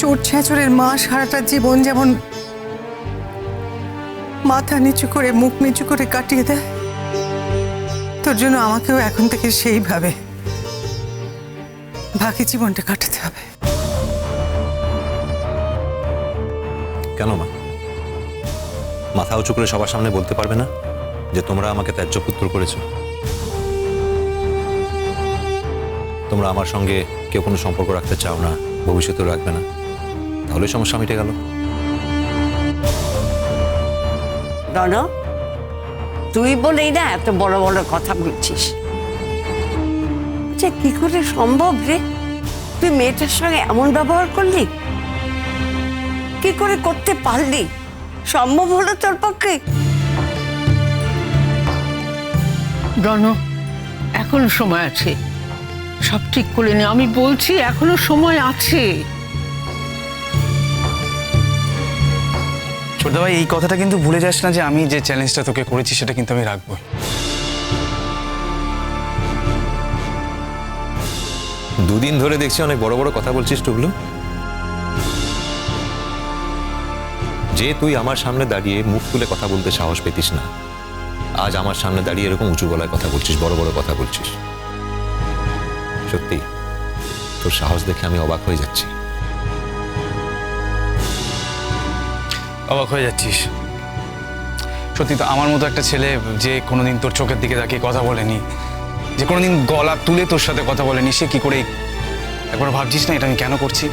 চোর ছেঁচড়ের মা সারাটা জীবন যেমন মাথা নিচু করে, মুখ নিচু করে কাটিয়ে দেয়, তোর জন্য আমাকেও এখন থেকে সেইভাবে বাকি জীবনটা কাটাতে হবে। কেন মা? মাথা উঁচু করে সবার সামনে বলতে পারবে না যে তোমরা আমাকে ত্যায্য পুত্র করেছ? তোমরা আমার সঙ্গে কেউ কোনো সম্পর্ক রাখতে চাও না, ভবিষ্যতেও রাখবে না। তাহলে সমস্যা মিটে গেল। রণ তুই বলেই না এত বড় বড় কথা বলছিস। আচ্ছা কি করে সম্ভব রে? তুই মেয়েটার সঙ্গে এমন ব্যবহার করলি? কি করে করতে পারলি? সম্ভব হলো তোর পক্ষে? রণ এখনও সময় আছে। সব ঠিক করে নে। আমি বলছি এখনও সময় আছে। ছোটদা ভাই, এই কথাটা কিন্তু ভুলে যাস না যে আমি যে চ্যালেঞ্জটা তোকে করেছি সেটা কিন্তু আমি রাখব দুদিন ধরে দেখছি অনেক বড় বড় কথা বলছিস টুকলু যে তুই আমার সামনে দাঁড়িয়ে মুখ তুলে কথা বলতে সাহস পেতিস না। আজ আমার সামনে দাঁড়িয়ে এরকম উঁচু গলায় কথা বলছিস, বড় বড় কথা বলছিস। সত্যি, তোর সাহস দেখে আমি অবাক হয়ে যাচ্ছি। অবাক হয়ে যাচ্ছিস। সত্যি তো আমার মতো একটা ছেলে যে কোনোদিন তোর চোখের দিকে তাকিয়ে কথা বলেনি, যে কোনোদিন গলা তুলে তোর সাথে কথা বলেনি, সে কি করে একবার ভাবছিস না এটা আমি কেন করছি?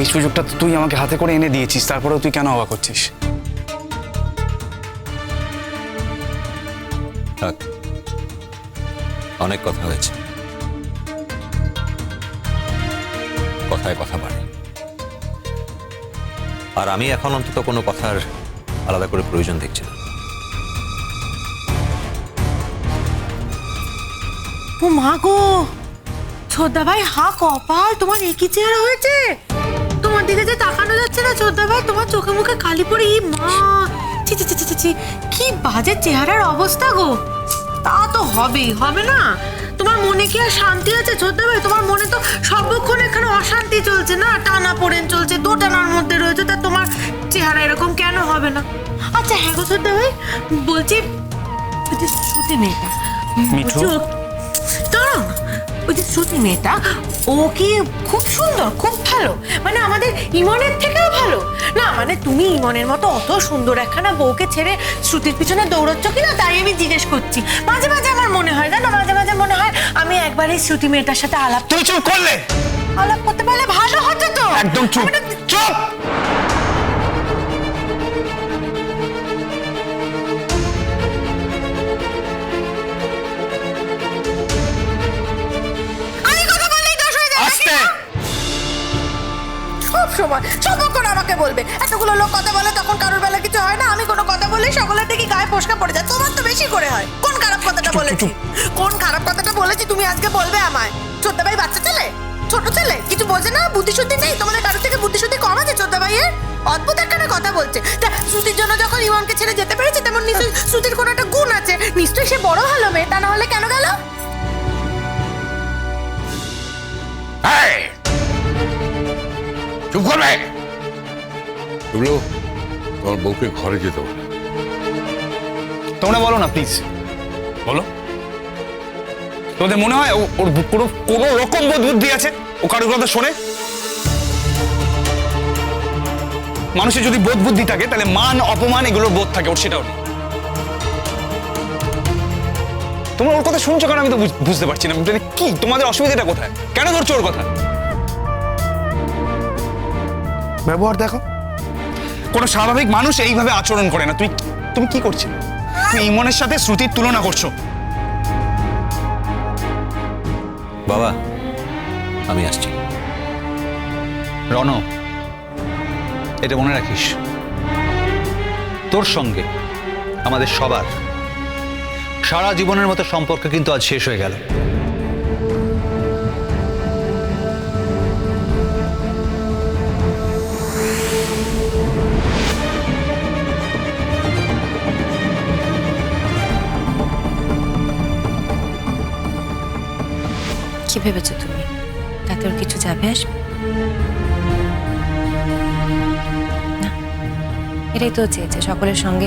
এই সুযোগটা তো তুই আমাকে হাতে করে এনে দিয়েছিস, তারপরেও তুই কেন অবাক থাক। অনেক কথা হয়েছে। কথায় কথা বাড়ে। আর আমি এখন অন্তত কোনো কথার আলাদা করে প্রয়োজন দেখছি না। ও মা গো! ছোদ্দা ভাই হা, কপাল! তোমার একই চেহারা হয়েছে! তোমার দিকে যে তাকানো যাচ্ছে না ছোদ্দা ভাই তোমার চোখে মুখে কালি পড়ে ই মা! ছি ছি ছি, কি বাজে চেহারার অবস্থা গো! তা তো হবেই, হবে না? তোমার মনে কি আর শান্তি আছে? ছোট ভাই তোমার মনে তো সর্বক্ষণ এখানে অশান্তি চলছে না? টানা পড়েন চলছে দু টানার মধ্যে রয়েছে তা তোমার চেহারা এরকম কেন হবে না? আচ্ছা হ্যাঁ গো ছোট ভাই বলছি মিঠু? ওই যে শ্রুতি মেয়েটা ও কি খুব সুন্দর খুব ভালো। মানে আমাদের ইমনের থেকেও ভালো। না মানে তুমি ইমনের মতো অত সুন্দর একখানা বউকে ছেড়ে শ্রুতির পিছনে দৌড়চ্ছ কিনা তাই আমি জিজ্ঞেস করছি। মাঝে মাঝে আমার মনে হয় জানো মাঝে মাঝে মনে হয় আমি একবার এই শ্রুতি মেয়েটার সাথে আলাপ তুই চুপ করলে? আলাপ করতে পারলে ভালো হতো তো। একদম চুপ। আমি চুপ! সময়। সবক্ষণ আমাকে বলবে। এতগুলো লোক কথা বলে তখন কারোর বেলা কিছু হয় না? আমি কোনো কথা বললেই সকলের দেখি গায়ে ফসকা পড়ে যায়। তোমার তো বেশি করে হয়। কোন খারাপ কথাটা বলেছি? কোন খারাপ কথাটা বলেছি তুমি আজকে বলবে আমায়? ছোট্ট ভাই বাচ্চা ছেলে? ছোট ছেলে? কিছু বোঝে না? বুদ্ধি শুদ্ধি নেই? তোমাদের কারোর থেকে বুদ্ধি শুদ্ধি কম আছে ছোট্ট ভাইয়ের অদ্ভুত একখানা কথা বলছে। তা শ্রুতির জন্য যখন ইমনকে ছেড়ে যেতে পেরেছে তেমন নিশ্চয়ই শ্রুতির কোনো একটা গুণ আছে। নিশ্চয়ই সে বড় ভালো মেয়ে। তা না হলে কেন গেল? চুপ করবে? এগুলো তোমার বউকে ঘরে যেতে বলে। তোমরা বলো না প্লিজ বলো। তোমাদের মনে হয় ওর কোনো কোনো রকম বোধ বুদ্ধি আছে? ও কারোর কথা শোনে? মানুষের যদি বোধ বুদ্ধি থাকে তাহলে মান অপমান এগুলোর বোধ থাকে ওর সেটাও নেই। তোমরা ওর কথা শুনছো কেন আমি তো বুঝ- বুঝতে পারছি না। মানে কি? তোমাদের অসুবিধাটা কোথায়? কেন ধরছো ওর কথা? ব্যবহার দেখো। কোনো স্বাভাবিক মানুষ এইভাবে আচরণ করে না। তুই তুমি কি করছিলে তুই ইমনের সাথে শ্রুতির তুলনা করছ। বাবা, আমি আসছি। রণ এটা মনে রাখিস। তোর সঙ্গে আমাদের সবার সারা জীবনের মতো সম্পর্ক কিন্তু আজ শেষ হয়ে গেল। কি ভেবেছো তুমি? তাতে ওর কিছু যাবে আসবে? এটাই তো চেয়েছে সকলের সঙ্গে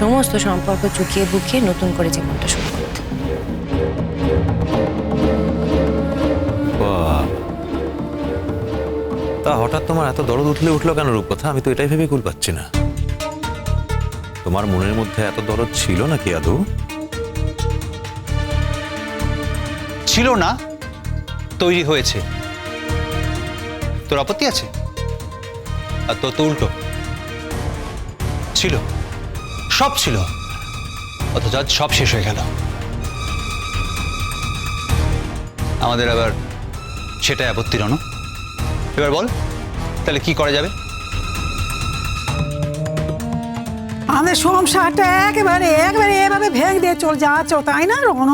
সমস্ত সম্পর্ক চুকিয়ে বুকিয়ে নতুন করে জীবনটা শুরু করতে। তা হঠাৎ তোমার এত দরদ উঠলে উঠল কেন রূপকথা? আমি তো এটাই ভেবে কুল পাচ্ছি না। তোমার মনের মধ্যে এত দরদ ছিল নাকি আদৌ? ছিল না। তৈরি হয়েছে। তোর আপত্তি আছে? আর তোর তো উল্টো। ছিল। সব ছিল। অথচ আজ সব শেষ হয়ে গেল। আমাদের আবার সেটাই আপত্তি রণ এবার বল, তাহলে কি করা যাবে? আমাদের সংসারটা একেবারে একেবারে এভাবে ভেঙে দিয়ে চল যাচ্ছ, তাই না রণ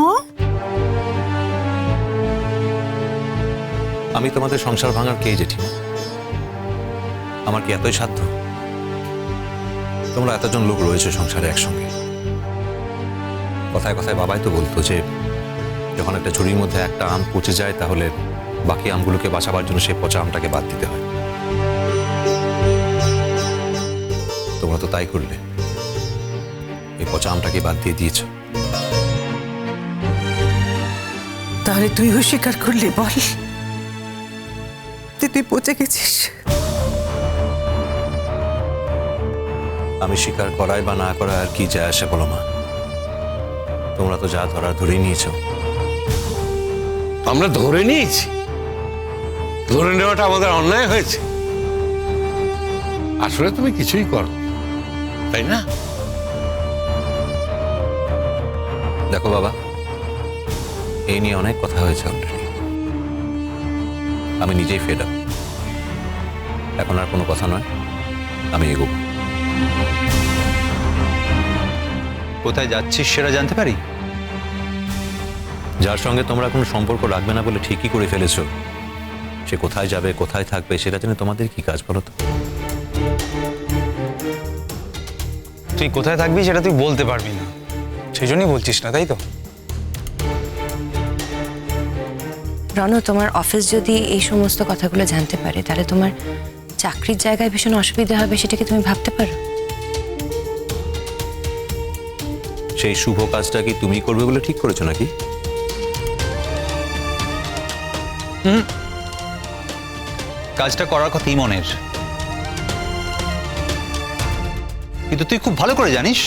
আমি তোমাদের সংসার ভাঙার কে জেঠিমা আমার কি এতই সাধ্য? তোমরা এতজন লোক রয়েছে সংসারে একসঙ্গে। কথায় কথায় বাবাই তো বলতো যে, যখন একটা ঝুড়ির মধ্যে একটা আম পচে যায়, তাহলে বাকি আমগুলোকে বাঁচাবার জন্য সেই পচা আমটাকে বাদ দিতে হয়। তোমরা তো তাই করলে। এই পচা আমটাকে বাদ দিয়ে দিয়েছ। তাহলে তুইও স্বীকার করলি, বল। যে তুই পচে গেছিস? আমি স্বীকার করাই বা না করা আর কি যায় আসে বলো মা। তোমরা তো যা ধরার ধরেই নিয়েছো। আমরা ধরে নিয়েছি। ধরে নেওয়াটা আমাদের অন্যায় হয়েছে। আসলে তুমি কিছুই করো তাই না? দেখো বাবা এই নিয়ে অনেক কথা হয়েছে অলরেডি আমি নিজেই ফেড আপ এখন আর কোনো কথা নয় আমি এগোবো। কোথায় যাচ্ছিস সেটা জানতে পারি? যার সঙ্গে তোমরা কোনো সম্পর্ক রাখবে না বলে ঠিকই করে ফেলেছো। সে কোথায় যাবে কোথায় থাকবে সেটা জেনে তোমাদের কি কাজ বলো তো? তুই কোথায় থাকবি সেটা তুই বলতে পারবি না। সেই জন্যই বলছিস না তাই তো? রণ তোমার অফিস যদি এই সমস্ত কথাগুলো জানতে পারে তাহলে তোমার চাকরির জায়গায় ভীষণ অসুবিধা হবে সেটাকে তুমি ভাবতে পারো? সেই শুভ কাজটা কি তুমি করবে বলে ঠিক করেছ নাকি? কাজটা করার কথা মনের। কিন্তু তুই খুব ভালো করে জানিস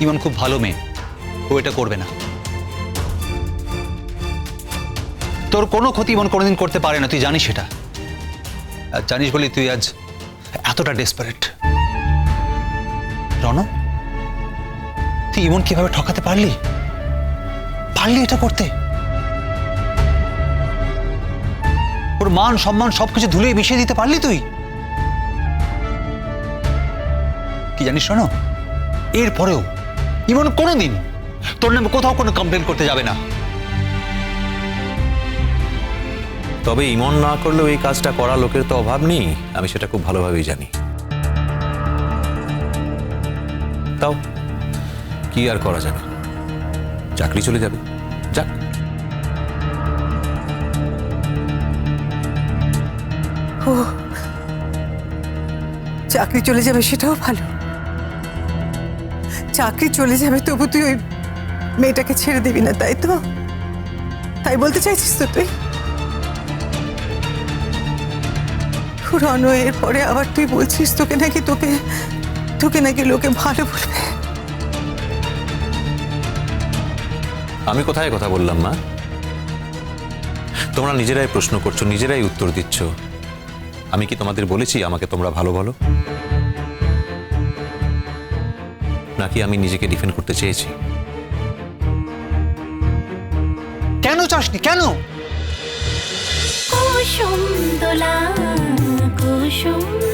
ইমন খুব ভালো মেয়ে। ও এটা করবে না। তোর কোনো ক্ষতি ইমন কোনোদিন করতে পারে না, তুই জানিস সেটা। আর জানিস বলি তুই আজ এতটা ডেসপারেট রণ তুই ইমন কীভাবে ঠকাতে পারলি? পারলি এটা করতে? ওর মান, সম্মান সবকিছু ধুলে মিশিয়ে দিতে পারলি তুই? কি জানিস শোনো এরপরেও ইমন কোনোদিন তোর নামে কোথাও কোনো কমপ্লেন করতে যাবে না। তবে ইমন না করলেও এই কাজটা করা লোকের তো অভাব নেই। আমি সেটা খুব ভালোভাবেই জানি। তাও, কি আর করা যাবে? চাকরি চলে যাবে। যাক। ও, চাকরি চলে যাবে সেটাও ভালো। চাকরি চলে যাবে তবু তুই ওই মেয়েটাকে ছেড়ে দিবি না, তাই তো? তাই বলতে চাইছিস তো তুই? রণ এর পরে আবার তুই বলছিস তোকে নাকি তোকে তোকে নাকি লোকে ভালো বলবে। আমি কোথায় কথা বললাম মা? তোমরা নিজেরাই প্রশ্ন করছ নিজেরাই উত্তর দিচ্ছ। আমি কি তোমাদের বলেছি আমাকে তোমরা ভালো বলো? নাকি আমি নিজেকে ডিফেন্ড করতে চেয়েছি? কেন চাসনি? কেন? কুসুম 胸。